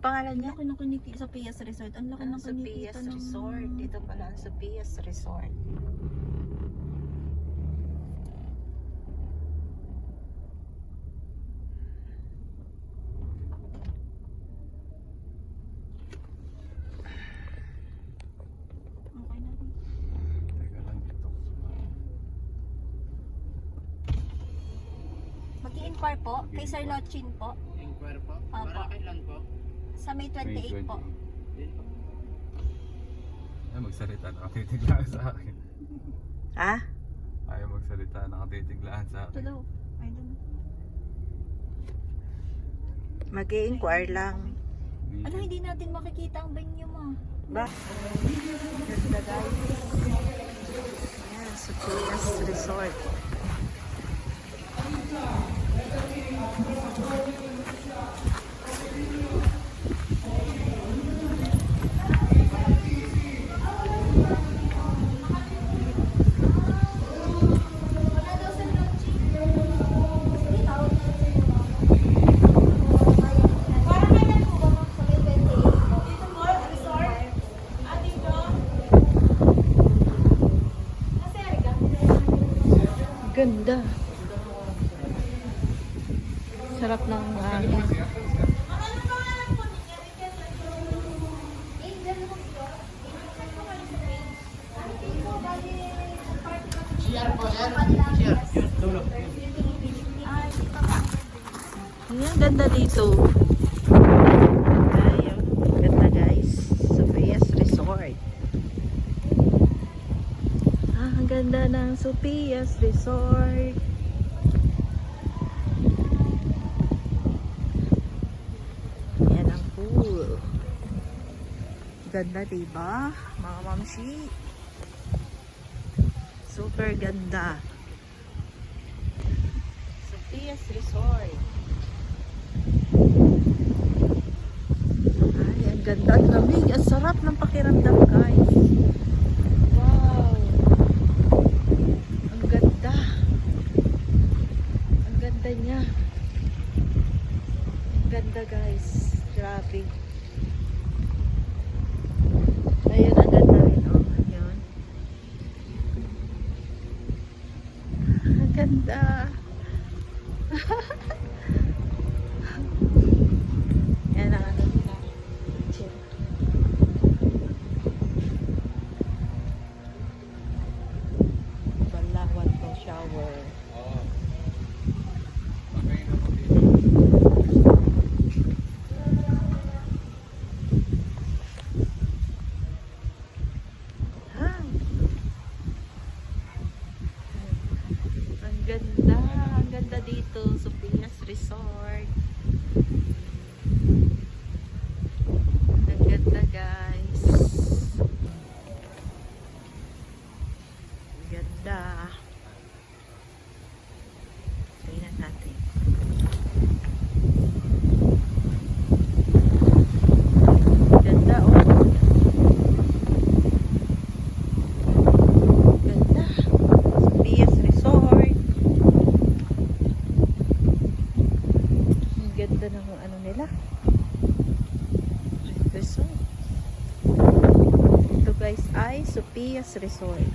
Anong pangalan Ang niya? kiniki sa Pias Resort. Ang laki Ang ng kinikita Sopia's ng... Resort. Dito pala ang Sopia's Resort. Okay na rin. Teka lang dito ako sumama. Mag-i-inquire po kay Sir Lochin po Inquire po? Opo. Para kailan po? Sa May 28 po. Ay, magsalita. Nakatitiglaan sa akin. Ha? Ayaw magsalita. Nakatitiglaan sa akin. daw. Ay, doon. mag inquire lang. Ano, hindi natin makikita ang venue mo. Ba? Ganda guys. Ayan, Sopia's Resort. Ganda. Sarap ng hangin. Share po, sir. Share. Yun, dulo. Ayan, ganda dito. Ay, oh, ganda guys. Sophia's Resort. Ah, ang ganda ng Sophia's Resort. Ayan ang pool. Ganda, diba? Mga mamshi. Super ganda. Sophia's Resort. Ay, ang ganda. Ang lamig. Ang sarap ng pakiramdam, guys. Wow. Ang ganda. Ang ganda niya. Ang ganda, guys. Grabe. Ayun, ang ganda rin, oh. Ayun. Ang ganda. Yan ang ano nila. Chill. Balawan to shower. Oo. Pagkain ako dito. Ha? Ang ganda. Ang ganda dito. Sophia's Resort. Ang ganda guys. Ang ganda. Tingnan natin. Ganda oh. Ganda. Sophia's Resort. Ang ganda ng nila. Resort. Ito guys ay Sophia's Resort.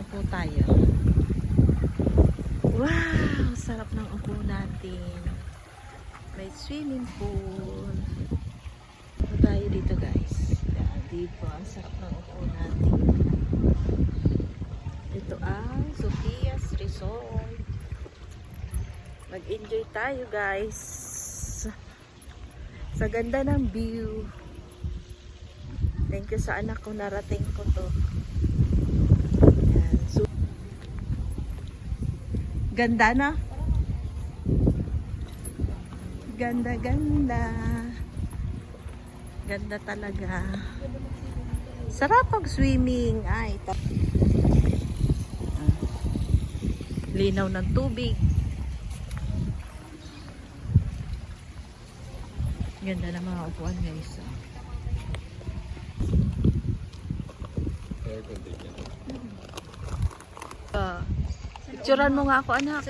Upo tayo. Wow! Sarap ng upo natin. May swimming pool. Upo tayo dito guys. Dito. Ang sarap ng upo natin. Ito ang Sophia's Resort. Mag-enjoy tayo guys. Sa ganda ng view. Thank you sa anak ko narating ko to. Yan. So, ganda na. Ganda, ganda. Ganda talaga. Sarap pag swimming. Ay. Linaw ng tubig. Ganda ng mga upuan guys. Air conditioner. Ah, picturean mo nga ako anak.